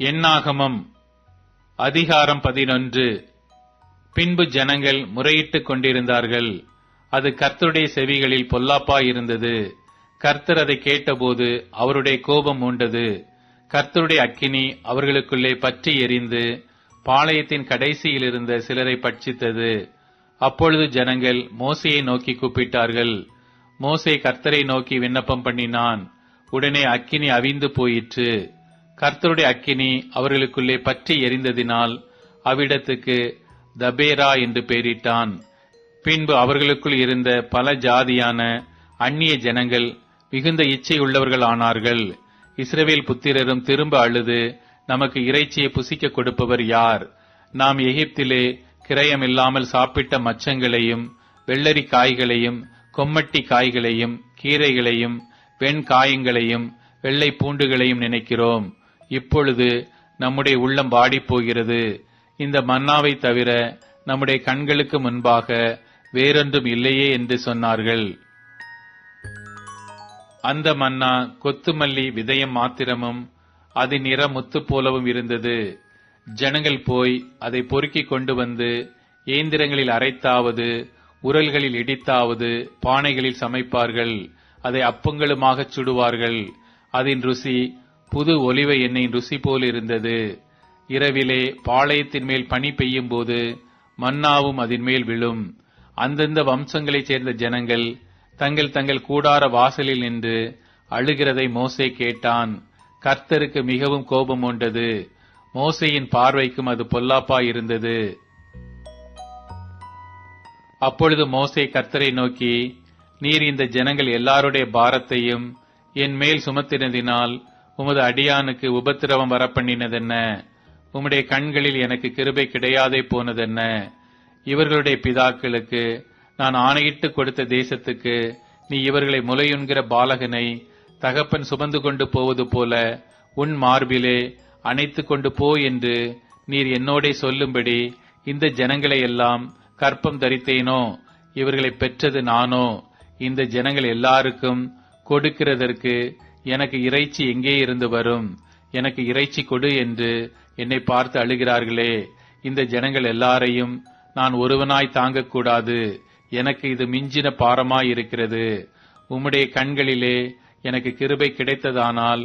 எண்ணாகமம் அதிகாரம் பதினொன்று. பின்பு ஜனங்கள் முறையிட்டுக் கொண்டிருந்தார்கள். அது கர்த்தருடைய செவிகளில் பொல்லாப்பாயிருந்தது. கர்த்தர் அதை கேட்டபோது அவருடைய கோபம் மூண்டது கர்த்தருடைய அக்கினி அவர்களுக்குள்ளே பற்றி எரிந்து பாளையத்தின் கடைசியில் இருந்த சிலரை பட்சித்தது. அப்பொழுது ஜனங்கள் மோசையை நோக்கி கூப்பிட்டார்கள். மோசே கர்த்தரை நோக்கி விண்ணப்பம் பண்ணினான். உடனே அக்கினி அவிந்து போயிற்று. கர்த்தருடைய அக்கினி அவர்களுக்குள்ளே பற்றி எரிந்ததினால் அவ்விடத்துக்கு தபேரா என்று பெயரிட்டான். பின்பு அவர்களுக்குள் இருந்த பல ஜாதியான அந்நிய ஜனங்கள் மிகுந்த இச்சை உள்ளவர்கள் ஆனார்கள். இஸ்ரவேல் புத்திரரும் திரும்ப அழுது நமக்கு இறைச்சியை புசிக்க கொடுப்பவர் யார்? நாம் எகிப்திலே கிரயம் இல்லாமல் சாப்பிட்ட மச்சங்களையும் வெள்ளரி காய்களையும் கொம்மட்டி காய்களையும் கீரைகளையும் வெண்காயங்களையும் வெள்ளை பூண்டுகளையும் நினைக்கிறோம். இப்பொழுது நம்முடைய உள்ளம் வாடிப்போகிறது. இந்த மன்னாவை தவிர நம்முடைய கண்களுக்கு முன்பாக வேறொன்றும் இல்லையே என்று சொன்னார்கள். அந்த மன்னா கொத்துமல்லி விதயம் மாத்திரமும் அதன் நிற முத்து போலவும் இருந்தது. ஜனங்கள் போய் அதை பொறுக்கிக் கொண்டு வந்து இயந்திரங்களில் அரைத்தாவது உரல்களில் இடித்தாவது பானைகளில் சமைப்பார்கள். அதை அப்பங்களுமாகச் சுடுவார்கள். அதன் ருசி புது ஒலிவ எண்ணெயின் ருசி போல் இருந்தது. இரவிலே பாளையத்தின் மேல் பனி பெய்யும் போது மன்னாவும் அதன் மேல் விழும். அந்தந்த வம்சங்களைச் சேர்ந்த ஜனங்கள் தங்கள் தங்கள் கூடார வாசலில் நின்று அழுகிறதை மோசே கேட்டான். கர்த்தருக்கு மிகவும் கோபம் உண்டது மோசையின் பார்வைக்கும் அது பொல்லாப்பா இருந்தது. அப்பொழுது மோசே கர்த்தரை நோக்கி நீர் இந்த ஜனங்கள் எல்லாருடைய பாரத்தையும் என் மேல் சுமத்தினதினால் உமது அடியானுக்கு உபத்திரவம் வரப்பண்ணினதென்ன? உம்முடைய கண்களில் எனக்கு கிருபை கிடையாதே போனதென்ன? இவர்களுடைய பிதாக்களுக்கு நான் ஆணையிட்டு கொடுத்த தேசத்துக்கு நீ இவர்களை முலையுண்கிற பாலகனை தகப்பன் சுமந்து கொண்டு போவது போல உன் மார்பிலே அணைத்து கொண்டு போ என்று நீர் என்னோடே சொல்லும்படி இந்த ஜனங்களை எல்லாம் கற்பம் தரித்தேனோ? இவர்களை பெற்றது நானோ? இந்த ஜனங்கள் எல்லாருக்கும் கொடுக்கிறதற்கு எனக்கு இறைச்சி எங்கே இருந்து வரும்? எனக்கு இறைச்சி கொடு என்று என்னை பார்த்து அழுகிறார்களே இந்த ஜனங்கள் எல்லாரையும் நான் ஒருவனாய் தாங்கக்கூடாது. எனக்கு இது மிஞ்சின பாரமாய் இருக்கிறது உம்முடைய கண்களிலே எனக்கு கிருபை கிடைத்ததானால்